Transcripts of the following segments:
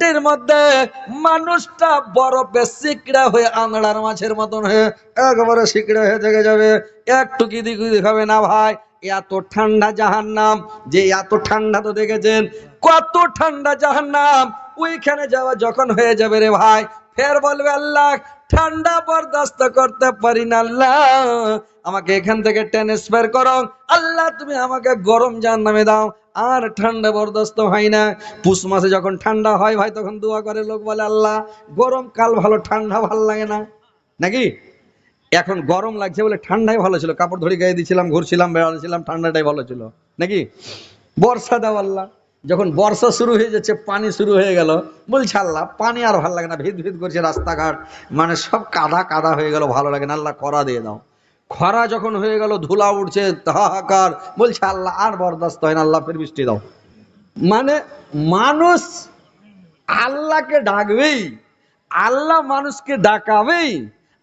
পেটের মধ্যে মানুষটা বরফে শিকড়া হয়ে আংড়ার মাছের মতন হয়ে একবারে শিকড়া হয়ে থেকে যাবে। একটু কিদি কিদি হবে না ভাই? এত ঠান্ডা জাহান নাম যে এত ঠান্ডা তো দেখেছেন? কত ঠান্ডা জাহান নাম ওইখানে যাওয়া যখন হয়ে যাবে রে ভাই, ফের বলবে আল্লাহ ঠান্ডা বরদাস্ত করতে পারি না, আল্লাহ। আমাকে এখান থেকে ট্রান্সফার করো। আল্লাহ, তুমি আমাকে গরম জান নামে দাও। আর ঠান্ডা বরদাস্ত হয় না। পুষ মাসে যখন ঠান্ডা হয় ভাই, তখন দোয়া করে লোক বলে, আল্লাহ, গরম কাল ভালো, ঠান্ডা ভালো লাগে না। নাকি? এখন গরম লাগছে বলে ঠান্ডাই ভালো ছিল। কাপড় ধরে গায়ে দিয়েছিলাম ঘুরছিলাম বেড়াচ্ছিলাম ঠান্ডাটাই ভালো ছিল। নাকি? বর্ষা দাও, আল্লাহ। যখন বর্ষা শুরু হয়ে যাচ্ছে, পানি শুরু হয়ে গেল, বলছে আল্লাহ, পানি আর ভালো লাগে না ভিত ভিত করছে রাস্তাঘাট মানে সব কাদা কাদা হয়ে গেল, ভালো লাগে না, আল্লাহ করা দিয়ে দাও। খরা যখন হয়ে গেল, ধুলা উঠছে, হাহাকার, বলছে আল্লাহ, আর বরদাস্ত হয় না, আল্লাহ ফের বৃষ্টি দাও। মানে মানুষ আল্লাহকে ডাকবেই, আল্লাহ মানুষকে ডাকাবেই।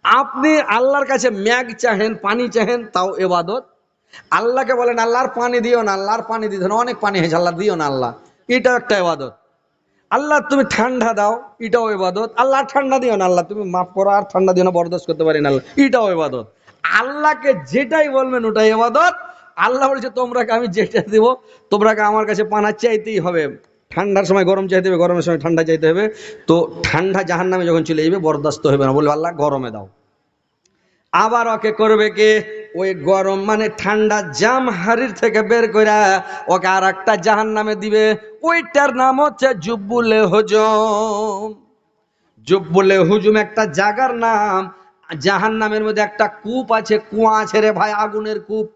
আপনি আল্লাহর কাছে ম্যাগ চাহেন, পানি চাহেন, তাও এবাদত আল্লাহকে বলেন, আল্লাহর পানি দিও না, আল্লাহর পানি দিতে না, অনেক পানি হয়েছে, আল্লাহ দিও না, আল্লাহ। এটাও একটা এবাদত আল্লাহ, তুমি ঠান্ডা দাও, এটাও এবাদত আল্লাহ, ঠান্ডা দিও না, আল্লাহ, তুমি মাফ করো, আর ঠান্ডা দিও না, বরদাস্ত করতে পারি না, আল্লাহ। এটাও এবাদত আল্লাহকে যেটাই বলবেন, ওটাই এবাদত আল্লাহ বলছে, তোমরাকে আমি যেটা দিব, তোমরাকে আমার কাছে পানা চাইতেই হবে। ঠান্ডার সময় গরম চাইতে হবে, গরমের সময় ঠান্ডা চাইতে হবে। তো ঠান্ডা জাহান নামে যখন চলে যাবে, বরদাস্ত হবে না। বলবে, আল্লাহ, গরমে দাও। আবার ওকে করবে কে? ওই গরম মানে ঠান্ডা জাম হারির থেকে বের করে ওকে আর একটা জাহান নামে দিবে। ওইটার নাম হচ্ছে জুব্বুলে হজম। জুব্বুলে হুজুম একটা জাগার নাম। জাহান নামের মধ্যে একটা কূপ আছে, কুয়া আছে রে ভাই, আগুনের কূপ।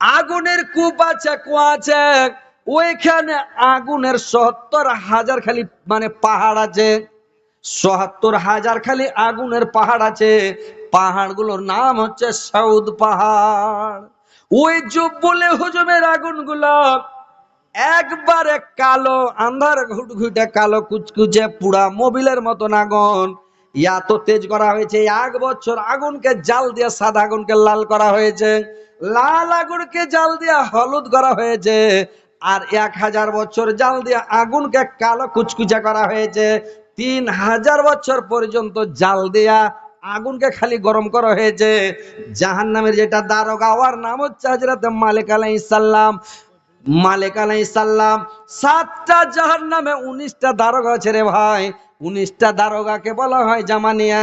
আগুনের কূপ আছে, কুয়া আছে। ওইখানে আগুনের সত্তর হাজার খালি মানে পাহাড় আছে। সত্তর হাজার খালি আগুনের পাহাড় আছে। পাহাড়গুলোর নাম হচ্ছে সাউদ পাহাড়। ওই জব্বলে হুজুমের আগুনগুলো একবারে কালো, আন্ধার ঘুটঘুটে কালো কুচকুচে পুরা মোবিলের মতন আগুন। এত তেজ করা হয়েছে এক বছর আগুনকে জাল দিয়ে সাদা আগুনকে লাল করা হয়েছে। লাল আগুনকে জাল দিয়ে হলুদ করা হয়েছে। আর এক হাজার বছর জাল দিয়ে আগুনকে কালো কুচকুচে করা হয়েছে। তিন হাজার বছর পর্যন্ত জাল দেয়া আগুনকে খালি গরম করা হয়েছে। জাহান নামের যেটা দারোগা, ওর নাম হচ্ছে হাজরত মালিক আলাইহিস সালাম। মালিক আলাইহিস সালাম, সাতটা জাহান নামে উনিশটা দারোগা আছে রে ভাই। উনিশটা দারোগাকে বলা হয় জামানিয়া।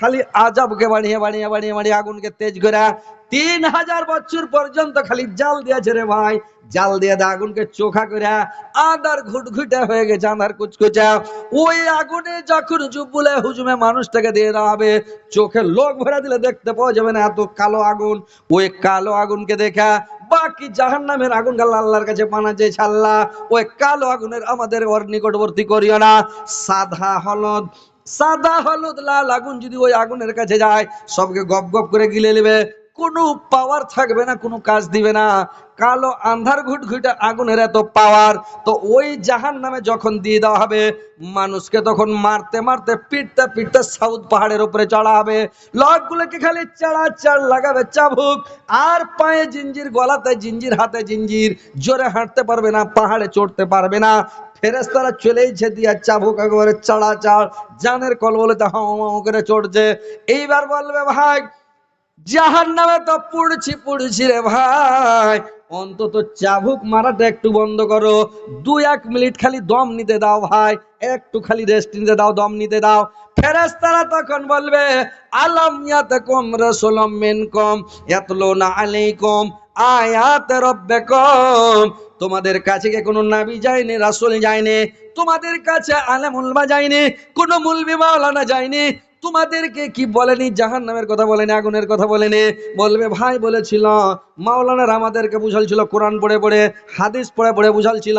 খালি আজাবকে বাড়িয়ে বাড়িয়ে বাড়িয়ে বাড়িয়ে আগুনকে তেজ করে তিন হাজার বছর পর্যন্ত খালি জাল দিয়েছে রে ভাই। জাল দিয়ে দে আগুনকে চোখা করে আদার ঘুটঘুটে হয়ে গেছে আধার কুচকুচা। ওই আগুনে যখন জুবুলে হুজুমে মানুষটাকে দিয়ে দেওয়া হবে, চোখে লোক ভরা দিলে দেখতে পাওয়া যাবে না এত কালো আগুন। ওই কালো আগুনকে দেখা বাকি জাহান নামের আগুন গাল্লা আল্লাহর কাছে পানা চেয়েছে আল্লাহ ওই কালো আগুনের আমাদের ওর নিকটবর্তী করিও না। সাদা হলদ সাদা হলুদ, লাল আগুন যদি ওই আগুনের কাছে যায়, সবকে গপ গপ করে গিলে নেবে। কোনো পাওয়ার থাকবে না, কোনো কাজ দিবে না। কালো আন্ধার ঘুটঘুটে আগুনের এত পাওয়ার তো ওই জাহান নামে যখন দিয়ে দেওয়া হবে, মানুষকে তখন মারতে মারতে, পিটতে পিটতে সাউথ পাহাড়ের উপরে চড়া হবে। লোকগুলোকে খালি চাড়া চাড় লাগাবে চাবুক, আর পায়ে জিঞ্জির, গলাতে জিঞ্জির, হাতে জিঞ্জির, জোরে হাঁটতে পারবে না, পাহাড়ে চড়তে পারবে না। ফেরেস্তারা চলেইছে দিয়া চাবুক একেবারে চাড়া চাড়, জানের কল বলে হাও করে চড়ছে। এইবার বলবে, ভাই জাহান নামে তো পুড়ছি পুড়ছি রে ভাই। অন্তত চাবুক মারাটা একটু বন্ধ করো। দু এক মিনিট খালি দম নিতে দাও ভাই। একটু খালি রেস্ট নিতে দাও, দম নিতে দাও। ফেরেস্তারা তখন বলবে, আলাম ইয়াতাকুম রাসূলুম মিনকুম, ইয়াতলুনা আলাইকুম আয়াত রাব্বিকুম। তোমাদের কাছে কোনো নাবি যায়নি, রাসুল যায়নি? তোমাদের কাছে আলেমুল বা যায়নি কোনো মুলবি মাওলানা যায়নি? তোমাদেরকে কি বলেনি? জাহান নামের কথা বলেনি, আগুনের কথা বলেনি। বলবে ভাই বলেছিল মাওলানার আমাদেরকে বুঝালছিল, কোরআন পড়ে পড়ে, হাদিস পড়ে পড়ে বুঝালছিল,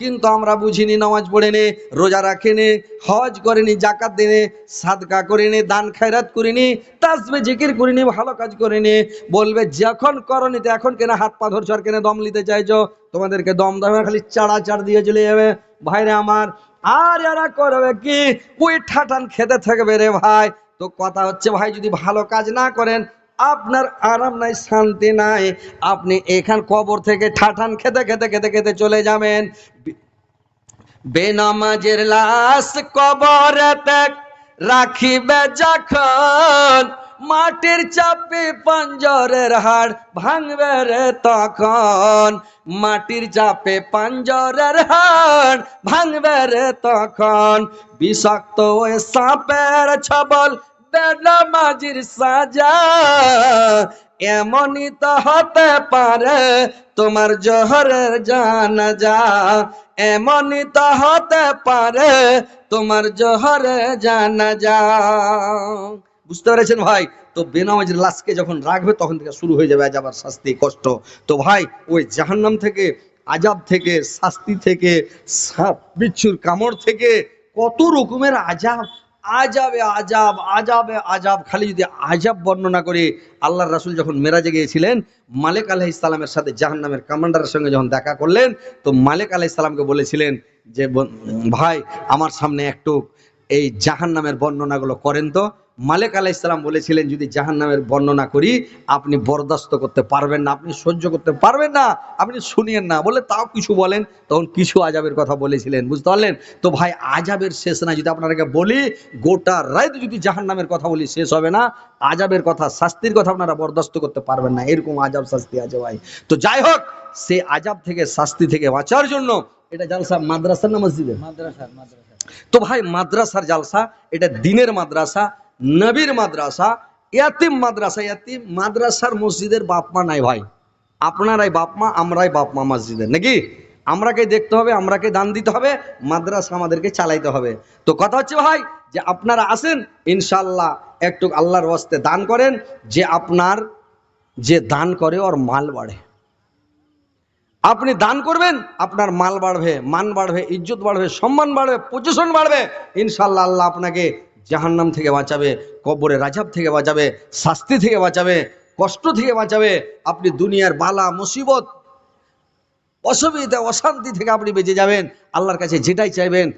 কিন্তু আমরা বুঝিনি, নামাজ পড়েনি, রোজা রাখিনি, হজ করিনি জাকাত দিনে সাদকা করিনি, দান খায়রাত করিনি তাসবে জিকির করিনি, ভালো কাজ করিনি। বলবে, যখন করনি তো এখন কেন হাত পা ধরছো আর কেন দম নিতে চাইছো, তোমাদেরকে দম দেবে খালি চাড়া চাড় দিয়ে চলে যাবে। ভাইরে আমার আর এরা করবে কি? ওই ঠাটান খেতে থাকবে রে ভাই। তো কথা হচ্ছে, ভাই, যদি ভালো কাজ না করেন, আপনার আরাম নাই, শান্তি নাই। আপনি এখান কবর থেকে ঠাঠান খেতে খেতে খেতে খেতে চলে যাবেন। বেনামাজের লাশ কবরেতে রাখিবে যখন মাটির চাপে পাঞ্জরের হাড় ভাঙবে রে তখন। মাটির চাপে পাঞ্জরের হাড় ভাঙবে রে তখন। বিষাক্ত ওই সাপের ছবল বেনামাজির সাজা। এমনই তো হতে পারে তোমার জহরের জানাজা। এমনই তো হতে পারে তোমার জহরে জানাজা। বুঝতে পেরেছেন ভাই? তো বেনামাজের লাশকে যখন রাখবে, তখন থেকে শুরু হয়ে যাবে আজাবার শাস্তি, কষ্ট। তো ভাই, ওই জাহান্নাম থেকে আজাব থেকে, শাস্তি থেকে, সাপ, বিচ্ছুর কামড় থেকে কত রকমের আজাব আজাবে আজাব আজাবে আজাব খালি যদি আজাব বর্ণনা করে আল্লাহর রাসুল যখন মেরাজে গিয়েছিলেন, মালিক আলাইহিস সালামের সাথে জাহান্নামের কমান্ডারের সঙ্গে যখন দেখা করলেন, তো মালিক আলাইহিস সালামকে বলেছিলেন যে ভাই, আমার সামনে একটু এই জাহান্নামের বর্ণনাগুলো করেন তো। মালিক আলাইসালাম বলেছিলেন যদি জাহান্নামের বর্ণনা করি আপনি বরদাস্ত করতে পারবেন না আপনি সহ্য করতে পারবেন না আপনি শুনিয়েন না। বলে তাও কিছু বলেন তখন কিছু আজাবের কথা বলেছিলেন বুঝতে পারলেন? তো ভাই আজাবের শেষ না যদি আপনাকে বলি গোটা রাত যদি জাহান্নামের কথা বলি শেষ হবে না আজাবের কথা শাস্তির কথা আপনারা বরদাস্ত করতে পারবেন না এরকম আজাব শাস্তি আছে ভাই। তো যাই হোক সে আজাব থেকে শাস্তি থেকে বাঁচার জন্য এটা জালসা মাদ্রাসার না মসজিদের? মাদ্রাসার মাদ্রাসা তো ভাই মাদ্রাসার জালসা এটা দিনের মাদ্রাসা নবীর মাদ্রাসা, ইয়াতিম মাদ্রাসা, ইয়াতিম মাদ্রাসার মসজিদের বাপমা নাই ভাই। আপনারাই বাপমা, আমরাই বাপমা মসজিদের, নাকি? আমরাকে দেখতে হবে, আমরাকে দান দিতে হবে, মাদ্রাসা আমাদেরকে চালাইতে হবে। তো কথা হচ্ছে ভাই, যে আপনারা আসেন ইনশাল্লাহ একটু আল্লাহর ওয়াস্তে দান করেন, যে আপনার, যে দান করে ওর মাল বাড়ে। আপনি দান করবেন, আপনার মাল বাড়বে, মান বাড়বে, ইজ্জত বাড়বে, সম্মান বাড়বে পজিশন বাড়বে ইনশাল্লাহ আল্লাহ আপনাকে জাহান্নাম থেকে বাঁচাবে, কবরে রাজাব থেকে বাঁচাবে, শাস্তি থেকে বাঁচাবে, কষ্ট থেকে বাঁচাবে, আপনি দুনিয়ার বালা, মুসিবত, অসুবিধা, অশান্তি থেকে আপনি বেঁচে যাবেন। আল্লাহর কাছে যেটাই চাইবেন,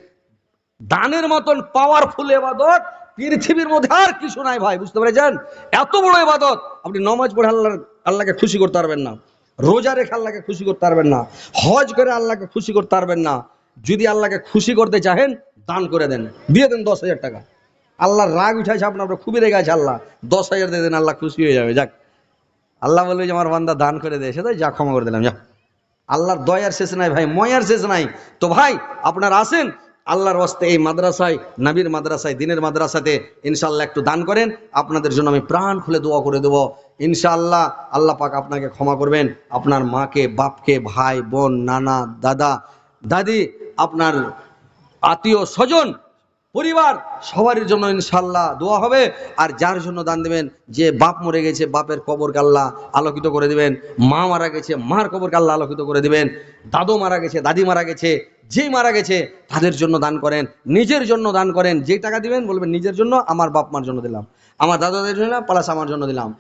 দানের মতন পাওয়ারফুল এবাদত পৃথিবীর মধ্যে আর কিছু নাই ভাই, বুঝতে পেরেছেন? এত বড় এবাদত আপনি নমাজ পড়ে আল্লাহ আল্লাহকে খুশি করতে পারবেন না। রোজা রেখে আল্লাহকে খুশি করতে পারবেন না। হজ করে আল্লাহকে খুশি করতে পারবেন না। যদি আল্লাহকে খুশি করতে চাহেন, দান করে দেন। দিয়ে দেন দশ হাজার টাকা। আল্লাহর রাগ উঠাইছে আপনার খুবই রেগে আছে, আল্লাহ। দশ হাজার দিয়ে দেন আল্লাহ খুশি হয়ে যাবে, যাক। আল্লাহ বলবে যে, আমার বান্দা দান করে দেয় সেটাই যা ক্ষমা করে দিলাম যা আল্লাহর দয়ার শেষ নাই, ভাই, ময়ার শেষ নাই। তো ভাই, আপনারা আসেন, আল্লাহর ওয়াস্তে এই মাদ্রাসায়, নবীর মাদ্রাসায়, দিনের মাদ্রাসাতে ইনশাল্লাহ একটু দান করেন। আপনাদের জন্য আমি প্রাণ খুলে দোয়া করে দেবো। ইনশাআল্লাহ আল্লাহ পাক আপনাকে ক্ষমা করবেন। আপনার মাকে, বাপকে, ভাই, বোন, নানা, দাদা, দাদি, আপনার আত্মীয়, স্বজন পরিবার, সবারই জন্য ইনশাল্লাহ দোয়া হবে। আর যার জন্য দান দেবেন, যে বাপ মরে গেছে, বাপের কবরকে আল্লাহ আলোকিত করে দিবেন। মা মারা গেছে, মার কবর আল্লাহ আলোকিত করে দিবেন। দাদু মারা গেছে, দাদি মারা গেছে, যেই মারা গেছে, তাদের জন্য দান করেন, নিজের জন্য দান করেন। যে টাকা দিবেন, বলবেন, নিজের জন্য, আমার বাপ মার জন্য দিলাম। আমার দাদাদের জন্য প্লাস আমার জন্য দিলাম।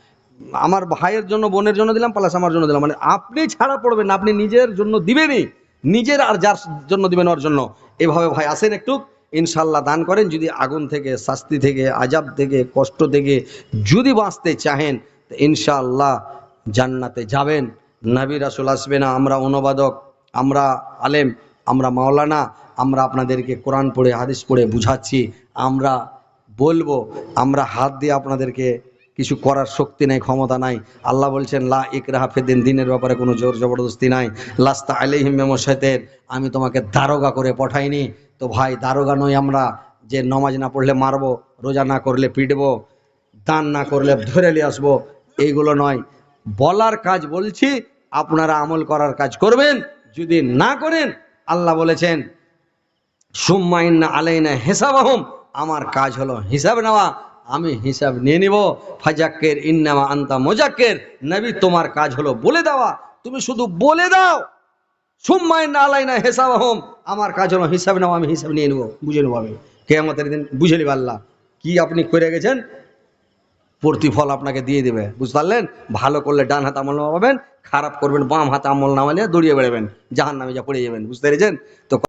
আমার ভাইয়ের জন্য, বোনের জন্য দিলাম প্লাস আমার জন্য দিলাম। মানে আপনি ছাড়া পড়বেন আপনি নিজের জন্য দিবেনই। নিজের আর যার জন্য দিবেন, ওর জন্য। এভাবে ভাই আসেন একটু। ইনশাল্লাহ দান করেন। যদি আগুন থেকে, শাস্তি থেকে, আজাব থেকে, কষ্ট থেকে যদি বাঁচতে চাহেন, তো ইনশাআল্লাহ জান্নাতে যাবেন। নবী রাসুল আসবে না, আমরা অনুবাদক, আমরা আলেম, আমরা মাওলানা, আমরা আপনাদেরকে কোরআন পড়ে, হাদিস পড়ে বুঝাচ্ছি। আমরা বলব, আমরা হাত দিয়ে আপনাদেরকে কিছু করার শক্তি নাই, ক্ষমতা নাই। আল্লাহ বলছেন, লা ইকরাহা ফিদ্দিন দিনের ব্যাপারে কোনো জোর জবরদস্তি নাই। লাস্তা মেমোসাইতের আমি তোমাকে দারোগা করে পাঠাইনি। তো ভাই দারোগা নই আমরা, যে নমাজ না পড়লে মারবো, রোজা না করলে পিটবো, দান না করলে ধরে নিয়ে আসব, এইগুলো নয়। বলার কাজ বলছি, আপনারা আমল করার কাজ করবেন, যদি না করেন, আল্লাহ বলেছেন সুম্মাইন্না আলাইনা হিসাবাহম আমার কাজ হলো হিসাব নেওয়া, আমি হিসাব নিয়ে নিব। ফাজাক্কের ইন্নামা আন্তা মোজাক্কের, নবী তোমার কাজ হলো বলে দেওয়া, তুমি শুধু বলে দাও। সুম্মায় না লাই না হেসাব হোম আমার কাজ হলো হিসাব নাও, আমি হিসাব নিয়ে নেব। বুঝে নেব আমি। কে আমাদের দিন বুঝে নিব আল্লাহ কি আপনি করে গেছেন। প্রতিফল আপনাকে দিয়ে দেবে। বুঝতে পারলেন? ভালো করলে ডান হাত আমল নামাবেন খারাপ করবেন বাম হাত আমল নামালে দড়িয়ে বেড়াবেন। জাহান নামে যা পড়ে যাবেন। বুঝতে পেরেছেন? তো